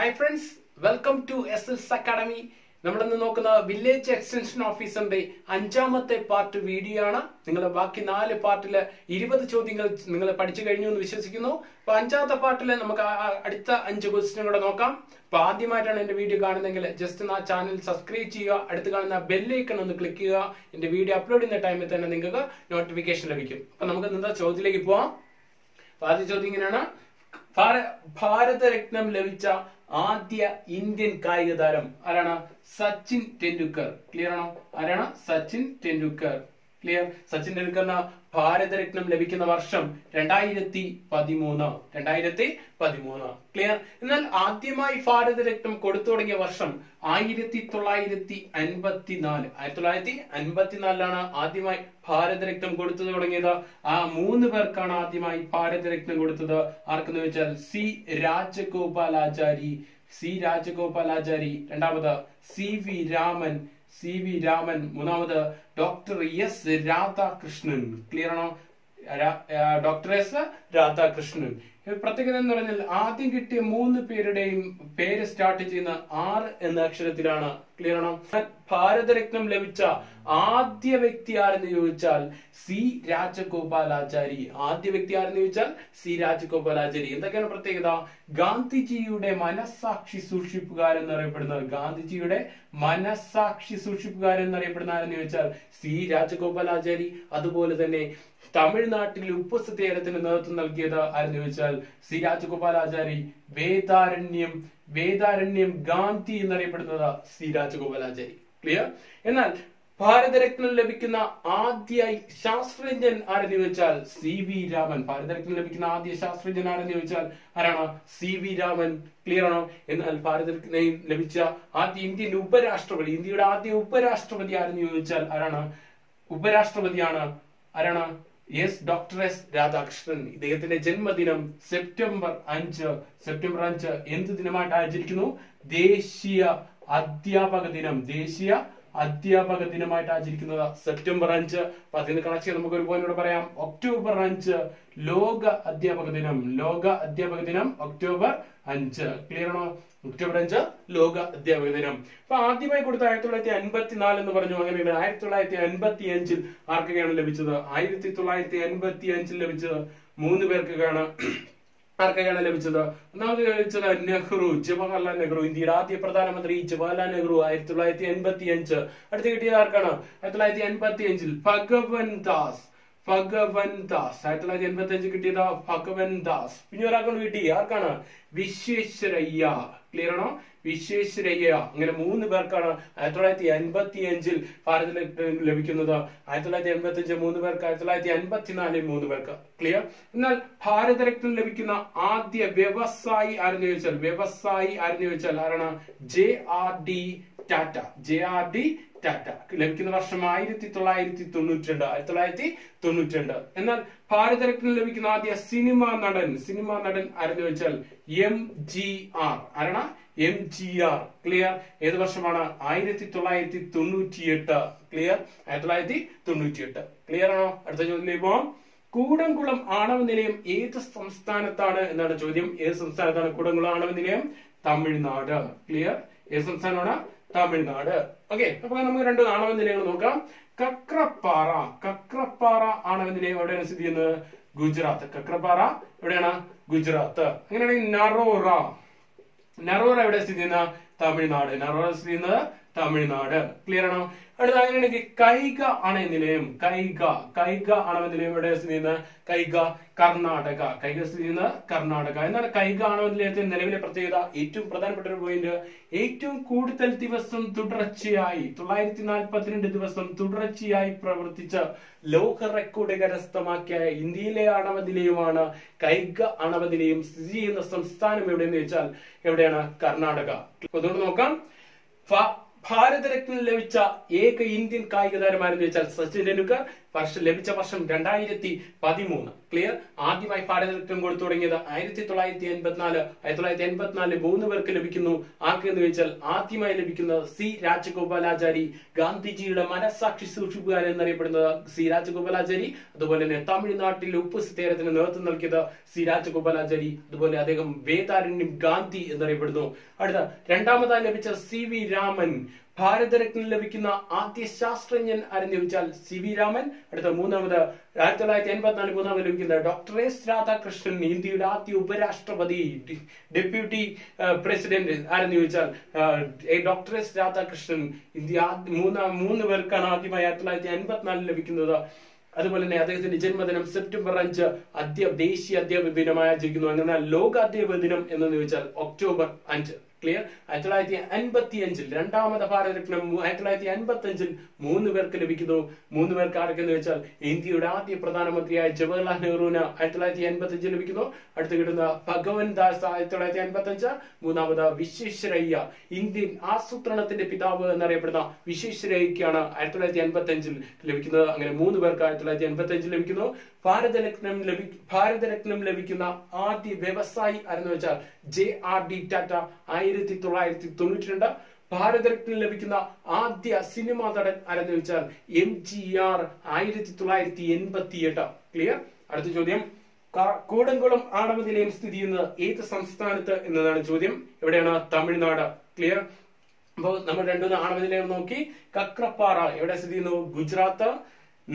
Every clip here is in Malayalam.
Hi friends welcome to S S academy നമ്മളിന്ന് നോക്കുന്ന വില്ലേജ് എക്സ്റ്റൻഷൻ ഓഫീസറിന്റെ അഞ്ചാമത്തെ പാർട്ട് വീഡിയോ ആണ് നിങ്ങൾ ബാക്കി നാല് പാർട്ടിൽ ഇരുപത് ചോദ്യങ്ങൾ നിങ്ങൾ പഠിച്ചു കഴിഞ്ഞു എന്ന് വിശ്വസിക്കുന്നു. അപ്പൊ അഞ്ചാമത്തെ പാർട്ടിൽ നമുക്ക് അടുത്ത അഞ്ച് ക്വസ്റ്റ്യൻ കൂടെ നോക്കാം. അപ്പൊ ആദ്യമായിട്ടാണ് എന്റെ വീഡിയോ കാണുന്നതെങ്കിൽ ജസ്റ്റ് ആ ചാനൽ സബ്സ്ക്രൈബ് ചെയ്യുക. അടുത്ത് കാണുന്ന ബെല്ലൈക്കൺ ഒന്ന് ക്ലിക്ക് ചെയ്യുക. എന്റെ വീഡിയോ അപ്ലോഡ് ചെയ്യുന്ന ടൈമിൽ തന്നെ നിങ്ങൾക്ക് നോട്ടിഫിക്കേഷൻ ലഭിക്കും. അപ്പൊ നമുക്ക് ഇന്നത്തെ ചോദ്യത്തിലേക്ക് പോവാം. ആദ്യ ചോദ്യം ഇങ്ങനെയാണ്. ഭാരതരത്നം ലഭിച്ച ആദ്യ ഇന്ത്യൻ കായിക താരം ആരാണ്? സച്ചിൻ ടെണ്ടുൽക്കർ. ക്ലിയർ ആണോ? ആരാണ്? സച്ചിൻ ടെണ്ടുൽക്കർ. ക്ലിയർ സച്ചിൻ ടെണ്ടുൽക്കറിന് ഭാരതരത്നം ലഭിക്കുന്ന വർഷം രണ്ടായിരത്തി പതിമൂന്ന് രണ്ടായിരത്തി പതിമൂന്ന് ക്ലിയർ എന്നാൽ ആദ്യമായി ഭാരതരത്നം കൊടുത്തു തുടങ്ങിയ വർഷം ആയിരത്തി തൊള്ളായിരത്തി അൻപത്തി നാല് ആയിരത്തി തൊള്ളായിരത്തി അൻപത്തിനാലിലാണ് ആദ്യമായി ഭാരതരത്നം കൊടുത്തു തുടങ്ങിയത്. ആ മൂന്ന് പേർക്കാണ് ആദ്യമായി ഭാരതരത്നം കൊടുത്തത്. ആർക്കെന്ന് വെച്ചാൽ സി രാജഗോപാലാചാരി സി രാജഗോപാലാചാരി രണ്ടാമത് C V Raman C V Raman മൂന്നാമത് ഡോക്ടർ എസ് രാധാകൃഷ്ണൻ. ക്ലിയർ ആണോ? Doctor S Radhakrishnan. പ്രത്യേകത എന്ന് പറഞ്ഞാൽ ആദ്യം കിട്ടിയ മൂന്ന് പേരുടെയും പേര് സ്റ്റാർട്ട് ചെയ്യുന്ന ആർ എന്ന അക്ഷരത്തിലാണ്. ക്ലിയർ ആണോ? ഭാരതരത്നം ലഭിച്ച ആദ്യ വ്യക്തി ആരെന്ന് ചോദിച്ചാൽ സി രാജഗോപാലാചാരി. ആദ്യ വ്യക്തി ആരെന്ന് ചോദിച്ചാൽ സി രാജഗോപാലാചാരി. എന്തൊക്കെയാണ് പ്രത്യേകത? ഗാന്ധിജിയുടെ മനസാക്ഷി സൂക്ഷിപ്പുകാരൻ എന്നറിയപ്പെടുന്നത് ഗാന്ധിജിയുടെ മനസാക്ഷി സൂക്ഷിപ്പുകാരൻ എന്നറിയപ്പെടുന്ന ആരെന്ന് ചോദിച്ചാൽ സി രാജഗോപാലാചാരി. അതുപോലെ തന്നെ തമിഴ്നാട്ടിൽ ഉപ്പ് സത്യാഗ്രഹത്തിന് നേതൃത്വം നൽകിയത് ആരെന്ന് ചോദിച്ചാൽ സി രാജഗോപാലാചാരി വേദാരണ്യം വേദാരണ്യം ഗാന്ധി എന്നറിയപ്പെടുന്നത് സി രാജഗോപാലാചാരി. ക്ലിയർ എന്നാൽ ഭാരതരത്നം ലഭിക്കുന്ന ആദ്യ ശാസ്ത്രജ്ഞൻ ആരെന്ന് ചോദിച്ചാൽ സി വി രാമൻ. ഭാരതരത്നം ലഭിക്കുന്ന ആദ്യ ശാസ്ത്രജ്ഞൻ ആരെന്ന് ചോദിച്ചാൽ ആരാണ്? C V Raman. ക്ലിയർ ആണോ? എന്നാൽ ഭാരതരത്നം ലഭിച്ച ആദ്യ ഇന്ത്യൻ ഉപരാഷ്ട്രപതി ഇന്ത്യയുടെ ആദ്യ ഉപരാഷ്ട്രപതി ആരെന്ന് ചോദിച്ചാൽ ആരാണ്? ഉപരാഷ്ട്രപതിയാണ് ആരാണ്? എസ് ഡോക്ടർ എസ് രാധാകൃഷ്ണൻ ഇദ്ദേഹത്തിന്റെ ജന്മദിനം സെപ്റ്റംബർ അഞ്ച് സെപ്റ്റംബർ അഞ്ച് എന്ത് ദിനമായിട്ട് ആചരിക്കുന്നു? ദേശീയ അധ്യാപക ദിനം. ദേശീയ അധ്യാപക ദിനമായിട്ട് ആചരിക്കുന്നത് സെപ്റ്റംബർ അഞ്ച്. അപ്പൊ അതിന് കണക്ട് നമുക്ക് ഒരു പോയിന്റ് പറയാം. ഒക്ടോബർ അഞ്ച് ലോക അധ്യാപക ദിനം. ലോക അധ്യാപക ദിനം ഒക്ടോബർ അഞ്ച്. ക്ലിയർ ആണോ? ഒക്ടോബർ ലോക അധ്യാപക ദിനം. അപ്പൊ ആദ്യമായി കൊടുത്ത ആയിരത്തി തൊള്ളായിരത്തി അൻപത്തിനാല് എന്ന് പറഞ്ഞു അങ്ങനെയാണ് ആയിരത്തി തൊള്ളായിരത്തി അൻപത്തി അഞ്ചിൽ ആർക്കൊക്കെയാണ് ലഭിച്ചത്? ആയിരത്തി തൊള്ളായിരത്തി അൻപത്തി അഞ്ചിൽ ലഭിച്ചത് മൂന്ന് പേർക്കൊക്കെയാണ് ആർക്കൊക്കെയാണ് ലഭിച്ചത്? ഒന്നാമത് ലഭിച്ചത് നെഹ്റു ജവഹർലാൽ നെഹ്റു ഇന്ത്യയുടെ ആദ്യ പ്രധാനമന്ത്രി ജവഹർലാൽ നെഹ്റു ആയിരത്തി തൊള്ളായിരത്തി എൺപത്തി അഞ്ച് അടുത്ത് കിട്ടിയത് ആർക്കാണ്? ആയിരത്തി തൊള്ളായിരത്തി എൺപത്തി അഞ്ചിൽ ഭഗവൻ ദാസ്. ഭഗവൻ ദാസ്. ആയിരത്തി തൊള്ളായിരത്തി എൺപത്തി അഞ്ച് കിട്ടിയത് ഭഗവൻ ദാസ്. പിന്നെ ഒരാൾക്കാണ് കിട്ടി. ആർക്കാണ്? വിശ്വേശ്വരയ്യ. ക്ലിയർ ആണോ? വിശ്വേശ്വരയ്യ. അങ്ങനെ മൂന്ന് പേർക്കാണ് ആയിരത്തി തൊള്ളായിരത്തി അൻപത്തി അഞ്ചിൽ ഭാരതത്തിൽ ലഭിക്കുന്നത്. ആയിരത്തി തൊള്ളായിരത്തി എൺപത്തി അഞ്ച് മൂന്ന് പേർക്ക് ആയിരത്തി തൊള്ളായിരത്തി അൻപത്തിനാലിൽ മൂന്ന് പേർക്ക്. ക്ലിയർ എന്നാൽ ഭാരതരത്നം ലഭിക്കുന്ന ആദ്യ വ്യവസായി ആരെന്ന് ചോദിച്ചാൽ വ്യവസായി ആരെന്ന് ചോദിച്ചാൽ ആരാണ്? J R D Tata J R D Tata ലഭിക്കുന്ന വർഷം ആയിരത്തി തൊള്ളായിരത്തി തൊണ്ണൂറ്റി രണ്ട് ആയിരത്തി തൊള്ളായിരത്തി തൊണ്ണൂറ്റി രണ്ട് എന്നാൽ ഭാരതരത്നം ലഭിക്കുന്ന ആദ്യ സിനിമാ നടൻ സിനിമാ നടൻ ആരെന്ന് വെച്ചാൽ എം ജി ആർ ആരാണ്? എം ജി ആർ ക്ലിയർ ഏത് വർഷമാണ്? ആയിരത്തി തൊള്ളായിരത്തി തൊണ്ണൂറ്റി എട്ട് ക്ലിയർ ആയിരത്തി തൊള്ളായിരത്തി തൊണ്ണൂറ്റി എട്ട് ക്ലിയർ ആണോ? അടുത്ത ചോദ്യത്തിലേക്ക് പോവാം കൂടംകുളം ആണവ നിലയം ഏത് സംസ്ഥാനത്താണ് എന്നാണ് ചോദ്യം. ഏത് സംസ്ഥാനത്താണ് കൂടംകുളം ആണവ നിലയം? തമിഴ്നാട്. ക്ലിയർ ഏത് സംസ്ഥാനമാണ്? തമിഴ്നാട്. ഓക്കെ അപ്പൊ നമുക്ക് രണ്ട് ആണവ നിലയങ്ങൾ നോക്കാം. കക്രപ്പാറ. കക്രപ്പാറ ആണവ നിലയം എവിടെയാണ് സ്ഥിതി ചെയ്യുന്നത്? ഗുജറാത്ത്. കക്രപ്പാറ എവിടെയാണ്? ഗുജറാത്ത്. അങ്ങനെയാണെങ്കിൽ നറോറ. നറോറ എവിടെ സ്ഥിതി ചെയ്യുന്ന? തമിഴ്നാട്. നറോറ സ്ഥിതി ചെയ്യുന്നത് തമിഴ്നാട്. ക്ലിയർ ആണോ? അടുത്ത അങ്ങനെയാണെങ്കിൽ കൈക ആണ് നിലയം കൈക കൈക അണവ നിലയം എവിടെ സ്ഥിതി ചെയ്യുന്നത്? കൈക കർണാടക കൈക സ്ഥിതി ചെയ്യുന്നത് കർണാടക. എന്നാൽ കൈക അണവ നിലയത്തിന്റെ നിലവിലെ പ്രത്യേകത? ഏറ്റവും പ്രധാനപ്പെട്ട ഒരു പോയിന്റ് ഏറ്റവും കൂടുതൽ ദിവസം തുടർച്ചയായി തൊള്ളായിരത്തി നാൽപ്പത്തിരണ്ട് ദിവസം തുടർച്ചയായി പ്രവർത്തിച്ച ലോക റെക്കോർഡ് കരസ്ഥമാക്കിയ ഇന്ത്യയിലെ അണവ നിലയമാണ് കൈക അണവ നിലയം സ്ഥിതി ചെയ്യുന്ന സംസ്ഥാനം എവിടെയെന്ന് വെച്ചാൽ എവിടെയാണ്? കർണാടക. അതുകൊണ്ട് നോക്കാം. ഫ- ഭാരതരത്നം ലഭിച്ച ഏക ഇന്ത്യൻ കായിക താരമാരെന്ന് വെച്ചാൽ സച്ചിൻ ടെണ്ടുൽക്കർ വർഷം ലഭിച്ച വർഷം രണ്ടായിരത്തി പതിമൂന്ന്. ക്ലിയർ ആദ്യമായി ഭാരതരത്നം കൊടുത്തു തുടങ്ങിയത് ആയിരത്തി തൊള്ളായിരത്തി എൺപത്തിനാല് ആയിരത്തി തൊള്ളായിരത്തി എൺപത്തിനാല് മൂന്ന് പേർക്ക് ലഭിക്കുന്നു. ആർക്ക് എന്ന് ചോദിച്ചാൽ ആദ്യമായി ലഭിക്കുന്നത് സി രാജഗോപാലാചാരി ഗാന്ധിജിയുടെ മനസാക്ഷി സൂക്ഷിപ്പുകാരൻ എന്നറിയപ്പെടുന്നത് സി രാജഗോപാലാചാരി അതുപോലെ തന്നെ തമിഴ്നാട്ടിൽ ഉപ്പ് സത്യാഗ്രഹത്തിന് നേതൃത്വം നൽകിയത് സി രാജഗോപാലാചാരി അതുപോലെ അദ്ദേഹം വേദാരണ്യം ഗാന്ധി എന്നറിയപ്പെടുന്നു. അടുത്ത രണ്ടാമതായി ലഭിച്ച സി വി രാമൻ ഭാരതരത്നം ലഭിക്കുന്ന ആദ്യ ശാസ്ത്രജ്ഞൻ ആരെന്ന് ചോദിച്ചാൽ സി വി രാമൻ. അടുത്ത മൂന്നാമത് ആയിരത്തി തൊള്ളായിരത്തി എൺപത്തിനാല് മൂന്നാമത് ലഭിക്കുന്ന ഡോക്ടർ എസ് രാധാകൃഷ്ണൻ ഇന്ത്യയുടെ ആദ്യ ഉപരാഷ്ട്രപതി ഡെപ്യൂട്ടി പ്രസിഡന്റ് ആരെന്ന് ചോദിച്ചാൽ ഡോക്ടർ എസ് രാധാകൃഷ്ണൻ. ഇന്ത്യ മൂന്നാം മൂന്ന് പേർക്കാണ് ആദ്യമായി ആയിരത്തി തൊള്ളായിരത്തി എൺപത്തിനാലിൽ ലഭിക്കുന്നത്. അതുപോലെ തന്നെ അദ്ദേഹത്തിന്റെ ജന്മദിനം സെപ്റ്റംബർ അഞ്ച് അധ്യാപ ദേശീയ അധ്യാപക ദിനമായി ആചരിക്കുന്നു. അങ്ങനെ ലോക അധ്യാപക ദിനം എന്ന് ചോദിച്ചാൽ ഒക്ടോബർ അഞ്ച്. ക്ലിയർ ആയിരത്തി തൊള്ളായിരത്തി അൻപത്തി അഞ്ചിൽ രണ്ടാമത് ഭാരതരത്നം ആയിരത്തി തൊള്ളായിരത്തി അൻപത്തി അഞ്ചിൽ മൂന്ന് പേർക്ക് ലഭിക്കുന്നു. മൂന്ന് പേർക്ക് ആർക്കെന്ന് വെച്ചാൽ ഇന്ത്യയുടെ ആദ്യ പ്രധാനമന്ത്രിയായ ജവഹർലാൽ നെഹ്റുവിന് ആയിരത്തി തൊള്ളായിരത്തി അൻപത്തി അഞ്ചിൽ ലഭിക്കുന്നു. അടുത്ത് കിട്ടുന്ന ഭഗവൻ ദാസ് ആയിരത്തി തൊള്ളായിരത്തി അൻപത്തി അഞ്ച് മൂന്നാമത് വിശ്വേശ്വരയ്യ ഇന്ത്യൻ ആസൂത്രണത്തിന്റെ പിതാവ് എന്നറിയപ്പെടുന്ന വിശ്വേശ്വരയ്യക്കാണ് ആയിരത്തി തൊള്ളായിരത്തി അൻപത്തി അഞ്ചിൽ ലഭിക്കുന്നത്. അങ്ങനെ മൂന്ന് പേർക്ക് ആയിരത്തി തൊള്ളായിരത്തി അൻപത്തി അഞ്ചിൽ ലഭിക്കുന്നു. ഭാരതരത്നം ലഭി ഭാരതരത്നം ലഭിക്കുന്ന ആദ്യ വ്യവസായി ആരെന്ന് വെച്ചാൽ ജെ ആർ ഡി ടാറ്റ ആയിരത്തി തൊള്ളായിരത്തി തൊണ്ണൂറ്റി രണ്ട് ഭാരതരത്നം ലഭിക്കുന്ന ആദ്യ സിനിമാ നടൻ ആരെന്ന് വെച്ചാൽ എം ജി ആർ ആയിരത്തി തൊള്ളായിരത്തി എൺപത്തി എട്ട് ക്ലിയർ അടുത്ത ചോദ്യം. കൂടംകുളം ആണവ നിലയം സ്ഥിതി ചെയ്യുന്നത് ഏത് സംസ്ഥാനത്ത് എന്നതാണ് ചോദ്യം. എവിടെയാണ്? തമിഴ്നാട്. ക്ലിയർ അപ്പോൾ നമ്മൾ രണ്ടുമൂന്ന് ആണവ നിലയം നോക്കി. കക്രപ്പാറ എവിടെ സ്ഥിതി ചെയ്യുന്നു? ഗുജറാത്ത്.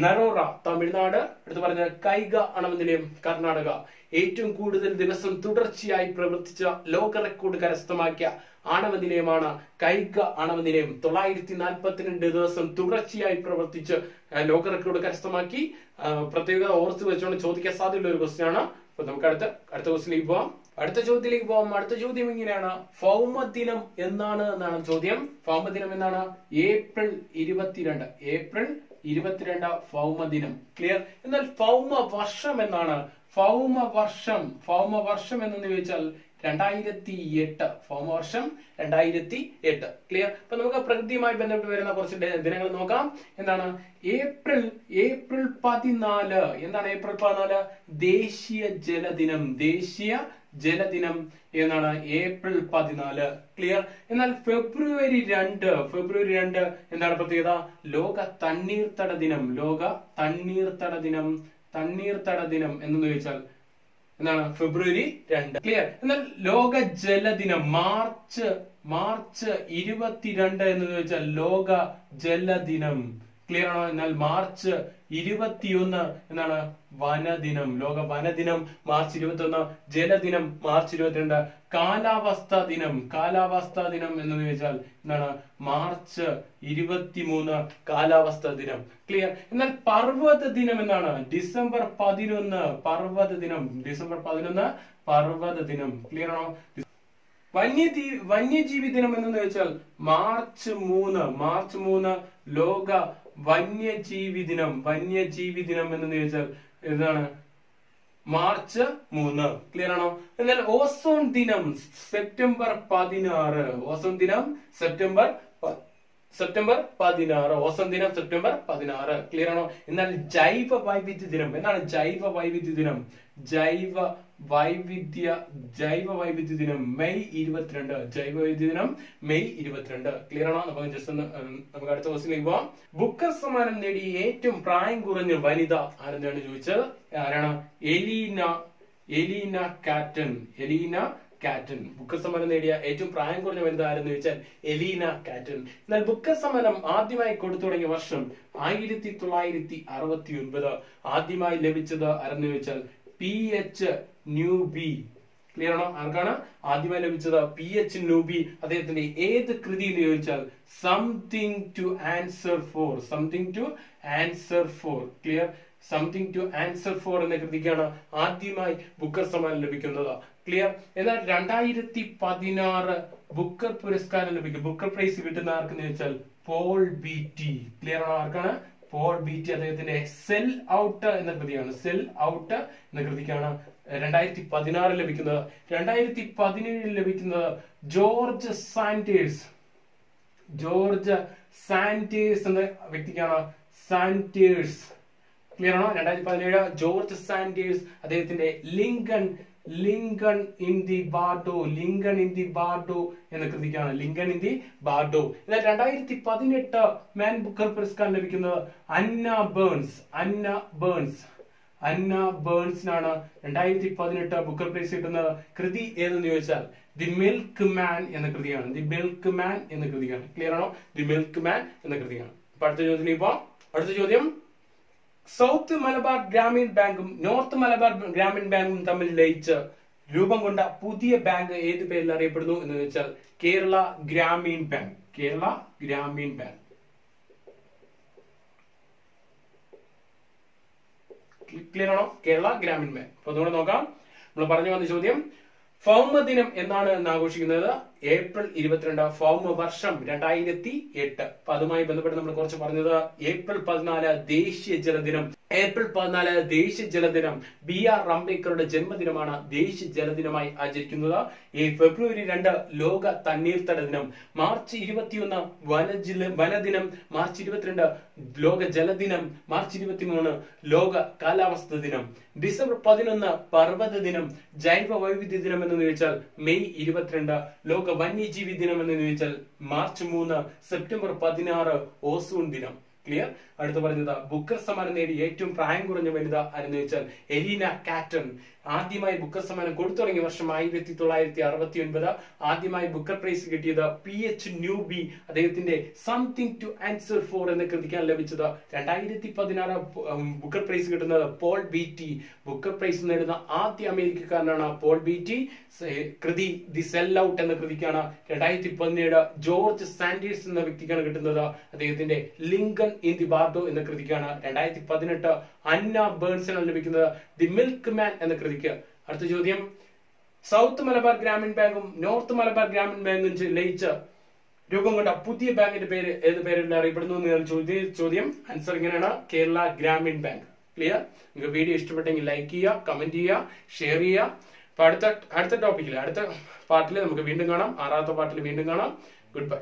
നറോറ തമിഴ്നാട് അടുത്ത് പറഞ്ഞ കൈഗ അണവനിലയം കർണാടക. ഏറ്റവും കൂടുതൽ ദിവസം തുടർച്ചയായി പ്രവർത്തിച്ച ലോക റെക്കോർഡ് കരസ്ഥമാക്കിയ ആണവ നിലയമാണ് കൈഗ ആണവ നിലയം തൊള്ളായിരത്തി നാൽപ്പത്തിരണ്ട് ദിവസം തുടർച്ചയായി പ്രവർത്തിച്ച് ലോക റെക്കോർഡ് കരസ്ഥമാക്കി. പ്രത്യേക പ്രത്യേകത ഓർത്ത് വെച്ചുകൊണ്ട് ചോദിക്കാൻ സാധ്യതയുള്ള ഒരു ക്വസ്റ്റ്യൻ ആണ്. അപ്പൊ നമുക്ക് അടുത്ത അടുത്ത ക്വസ്റ്റിലേക്ക് പോവാം. അടുത്ത ചോദ്യത്തിലേക്ക് പോവാം. അടുത്ത ചോദ്യം ഇങ്ങനെയാണ്. ഭൗമദിനം എന്നാണ് എന്നാണ് ചോദ്യം. ഭൗമദിനം എന്നാണ്? ഏപ്രിൽ ഇരുപത്തിരണ്ട്. ഏപ്രിൽ ഇരുപത്തിരണ്ട് ഭൗമദിനം ക്ലിയർ എന്നാൽ ഭൗമ വർഷം എന്നാണ്. ഭൗമ വർഷം. ഭൗമ വർഷം എന്ന് ചോദിച്ചാൽ രണ്ടായിരത്തി എട്ട് ഭൗമവർഷം രണ്ടായിരത്തി എട്ട് ക്ലിയർ അപ്പൊ നമുക്ക് പ്രകൃതിയുമായി ബന്ധപ്പെട്ട് വരുന്ന കുറച്ച് ദിനങ്ങൾ നോക്കാം. എന്താണ്? ഏപ്രിൽ ഏപ്രിൽ പതിനാല്. എന്താണ് ഏപ്രിൽ പതിനാല്? ദേശീയ ജലദിനം. ദേശീയ ജലദിനം എന്നാണ് ഏപ്രിൽ പതിനാല്. ക്ലിയർ എന്നാൽ ഫെബ്രുവരി രണ്ട് ഫെബ്രുവരി രണ്ട് എന്താണ് പ്രത്യേകത? ലോക തണ്ണീർത്തട ദിനം. ലോക തണ്ണീർത്തട ദിനം. തണ്ണീർത്തട ദിനം എന്ന് ചോദിച്ചാൽ എന്താണ്? ഫെബ്രുവരി രണ്ട്. ക്ലിയർ എന്നാൽ ലോക ജലദിനം മാർച്ച് മാർച്ച് ഇരുപത്തിരണ്ട് എന്ന് ചോദിച്ചാൽ ലോക ജലദിനം. ക്ലിയർ ആണോ? എന്നാൽ മാർച്ച് ഇരുപത്തിയൊന്ന് എന്നാണ് വനദിനം. ലോക വനദിനം മാർച്ച് ഇരുപത്തിയൊന്ന് ജലദിനം മാർച്ച് ഇരുപത്തിരണ്ട് കാലാവസ്ഥ ദിനം. കാലാവസ്ഥാ ദിനം എന്ന് ചോദിച്ചാൽ എന്താണ്? മാർച്ച് ഇരുപത്തിമൂന്ന് കാലാവസ്ഥ ദിനം. ക്ലിയർ എന്നാൽ പർവത ദിനം എന്നാണ്. ഡിസംബർ പതിനൊന്ന് പർവത ദിനം. ഡിസംബർ പതിനൊന്ന് പർവത ദിനം. ക്ലിയർ ആണോ? വന്യജീവി വന്യജീവി ദിനം എന്ന് വെച്ചാൽ മാർച്ച് മൂന്ന്. മാർച്ച് മൂന്ന് ലോക വന്യജീവി ദിനം വന്യജീവി ദിനം എന്ന് ചോദിച്ചാൽ എന്താണ്? മാർച്ച് മൂന്ന്. ക്ലിയർ ആണോ? എന്നാൽ ഓസോൺ ദിനം സെപ്റ്റംബർ പതിനാറ്. ഓസോൺ ദിനം സെപ്റ്റംബർ സെപ്റ്റംബർ പതിനാറ്. ഓസോൺ ദിനം സെപ്റ്റംബർ പതിനാറ്. ക്ലിയർ ആണോ? എന്നാൽ ജൈവ വൈവിധ്യ ദിനം. എന്താണ് ജൈവ വൈവിധ്യ ദിനം? ജൈവ വൈവിധ്യ ജൈവ വൈവിധ്യ ദിനം മെയ് ഇരുപത്തിരണ്ട് ജൈവ വൈവിധ്യ ദിനം മെയ് ഇരുപത്തിരണ്ട്. ക്ലിയർ ആണോ? നമുക്ക് ജസ്റ്റ് ഒന്ന് നമുക്ക് അടുത്ത ക്വസ്റ്റിലേക്ക് പോവാം. ബുക്കർ സമ്മാനം നേടിയ ഏറ്റവും പ്രായം കുറഞ്ഞ വനിത ആരെന്നാണ് ചോദിച്ചത്? ആരാണ്? Eleanor Eleanor Catton Eleanor Catton. Booker സമ്മാനം നേടിയ ഏറ്റവും പ്രായം കുറഞ്ഞ വനിത ആരെന്ന് ചോദിച്ചാൽ എലീന കാറ്റൻ. എന്നാൽ ബുക്കർ സമ്മാനം ആദ്യമായി കൊടുത്തു തുടങ്ങിയ വർഷം ആയിരത്തി തൊള്ളായിരത്തി അറുപത്തി ഒൻപത് ആദ്യമായി ലഭിച്ചത് ആരെന്ന് ചോദിച്ചാൽ P H Newby. Clear ആണോ? ആർക്കാണ്? ആദ്യമായി ലഭിച്ചത് പി എച്ച് ന്യൂബി അദ്ദേഹത്തിന്റെ ഏത് കൃതി എന്ന് ചോദിച്ചാൽ something to answer for something to answer for clear something to answer for എന്ന കൃതിക്കാണ് ആദ്യമായി ബുക്കർ സമ്മാനം ലഭിക്കുന്നത്. ക്ലിയർ എന്നാൽ രണ്ടായിരത്തി പതിനാറ് ബുക്കർ പുരസ്കാരം ലഭിക്കും. ബുക്കർ പ്രൈസ് കിട്ടുന്ന ആർക്കെന്ന് വെച്ചാൽ പോൾ ബി ടി ക്ലിയർ ആണോ? ആർക്കാണ്? പോൾ ബീറ്റ് അദ്ദേഹത്തിന്റെ സെൽ ഔട്ട് എന്ന കൃതിയാണ്. സെൽ ഔട്ട് എന്ന കൃതിക്കാണ് രണ്ടായിരത്തി പതിനാറിൽ ലഭിക്കുന്നത്. രണ്ടായിരത്തി പതിനേഴിൽ ലഭിക്കുന്നത് ജോർജ് സാന്റേഴ്സ്. ജോർജ് സാന്റേഴ്സ് എന്ന വ്യക്തിക്കാണ് സാന്റേഴ്സ്. ക്ലിയർ ആണോ? രണ്ടായിരത്തി പതിനേഴ് ജോർജ് സാന്റേഴ്സ് അദ്ദേഹത്തിന്റെ Lincoln Lincoln in the Bardo Lincoln in the Bardo എന്ന കൃതിക്കാണ്. Lincoln in the Bardo. എന്നാൽ രണ്ടായിരത്തി പതിനെട്ട് മാൻ ബുക്കർ പുരസ്കാരം ലഭിക്കുന്നത് അന്ന ബേൺസ് അന്ന ബേൺസ് അന്ന ബേൺസിനാണ് രണ്ടായിരത്തി പതിനെട്ട് ബുക്കർ പ്രൈസ് കിട്ടുന്നത്. കൃതി ഏതെന്ന് ചോദിച്ചാൽ ദി മിൽക്ക് മാൻ എന്ന കൃതിയാണ്. ദി മിൽക്ക് മാൻ എന്ന കൃതിയാണ്. ക്ലിയർ ആണോ? ദി മിൽക്ക് മാൻ എന്ന കൃതിയാണ്. അപ്പൊ അടുത്ത ചോദ്യത്തിലേക്ക് ഇപ്പോ അടുത്ത ചോദ്യം. സൗത്ത് മലബാർ ഗ്രാമീൺ ബാങ്കും നോർത്ത് മലബാർ ഗ്രാമീൺ ബാങ്കും തമ്മിൽ ലയിച്ച് രൂപം കൊണ്ട പുതിയ ബാങ്ക് ഏത് പേരിൽ അറിയപ്പെടുന്നു എന്ന് വെച്ചാൽ Kerala Gramin bank. Kerala Gramin bank. Clear ആണോ? കേരള ഗ്രാമീൺ ബാങ്ക്. അപ്പൊ അതുകൊണ്ട് നോക്കാം. നമ്മൾ പറഞ്ഞു വന്ന ചോദ്യം ഭൗമദിനം എന്നാണ് ആഘോഷിക്കുന്നത്. ഏപ്രിൽ ഇരുപത്തിരണ്ട് ഭൗമ വർഷം രണ്ടായിരത്തി എട്ട്. അപ്പൊ അതുമായി ബന്ധപ്പെട്ട് നമ്മൾ കുറച്ച് പറഞ്ഞത് ഏപ്രിൽ പതിനാല് ദേശീയ ജലദിനം. ഏപ്രിൽ പതിനാല് ദേശീയ ജലദിനം. ബി ആർ അംബേദ്കറുടെ ജന്മദിനമാണ് ദേശീയ ജലദിനമായി ആചരിക്കുന്നത്. ഈ ഫെബ്രുവരി രണ്ട് ലോക തണ്ണീർത്തട ദിനം. മാർച്ച് ഇരുപത്തിയൊന്ന് വനജില വനദിനം. മാർച്ച് ഇരുപത്തിരണ്ട് ലോക ജലദിനം. മാർച്ച് ഇരുപത്തിമൂന്ന് ലോക കാലാവസ്ഥ ദിനം. ഡിസംബർ പതിനൊന്ന് പർവത ദിനം. ജൈവ വൈവിധ്യ ദിനം എന്ന് ചോദിച്ചാൽ മെയ് ഇരുപത്തിരണ്ട് ലോക വന്യജീവി ദിനം എന്ന് ചോദിച്ചാൽ മാർച്ച് മൂന്ന് സെപ്റ്റംബർ പതിനാറ് ഓസൂൺ ദിനം. ക്ലിയർ അടുത്ത് പറഞ്ഞത് ബുക്കർ സമ്മാനം നേടി ഏറ്റവും പ്രായം കുറഞ്ഞ വനിത ആരെന്ന് ചോദിച്ചാൽ എലീന കാറ്റൺ. ആദ്യമായി ബുക്കർ സമ്മാനം കൊടുത്തു തുടങ്ങിയ വർഷം ആയിരത്തി തൊള്ളായിരത്തി അറുപത്തി ഒൻപത് ആദ്യമായി ബുക്കർ പ്രൈസ് കിട്ടിയത് പി എച്ച് ന്യൂ ബി അദ്ദേഹത്തിന്റെ സംതിങ് ടു ആൻസർ ഫോർ എന്ന കൃതിക്കാണ് ലഭിച്ചത്. രണ്ടായിരത്തി പതിനാറ് ബുക്കർ പ്രൈസ് കിട്ടുന്നത് Paul Beatty Booker prize നേടുന്ന ആദ്യ അമേരിക്കക്കാരനാണ് പോൾ ബി ടി കൃതി ദി സെൽ ഔട്ട് എന്ന കൃതിക്കാണ്. രണ്ടായിരത്തി പതിനേഴ് ജോർജ് സാൻഡേഴ്സ് എന്ന വ്യക്തിക്കാണ് കിട്ടുന്നത്. അദ്ദേഹത്തിന്റെ ലിങ്കൺ ഇൻ ദി ബാർഡോ എന്ന കൃതിക്കാണ്. രണ്ടായിരത്തി പതിനെട്ട് അന്ന ബേൺസിനാണ് ലഭിക്കുന്നത്. ദി മിൽക്ക് മാൻ എന്ന കൃതിക്ക് അടുത്ത ചോദ്യം. സൗത്ത് മലബാർ ഗ്രാമീൺ ബാങ്കും നോർത്ത് മലബാർ ഗ്രാമീൺ ബാങ്കും ലയിച്ച രൂപം കൊണ്ട പുതിയ ബാങ്കിന്റെ പേര് ഏത് പേരിൽ അറിയപ്പെടുന്നു ചോദ്യം. ആൻസർ ഇങ്ങനെയാണ്. കേരള ഗ്രാമീൺ ബാങ്ക്. ക്ലിയർ നിങ്ങൾക്ക് വീഡിയോ ഇഷ്ടപ്പെട്ടെങ്കിൽ ലൈക്ക് ചെയ്യുക കമന്റ് ചെയ്യുക ഷെയർ ചെയ്യുക. അപ്പൊ അടുത്ത അടുത്ത ടോപ്പിക്കിൽ അടുത്ത പാർട്ടിൽ നമുക്ക് വീണ്ടും കാണാം. ആറാമത്തെ പാർട്ടിൽ വീണ്ടും കാണാം. Good bye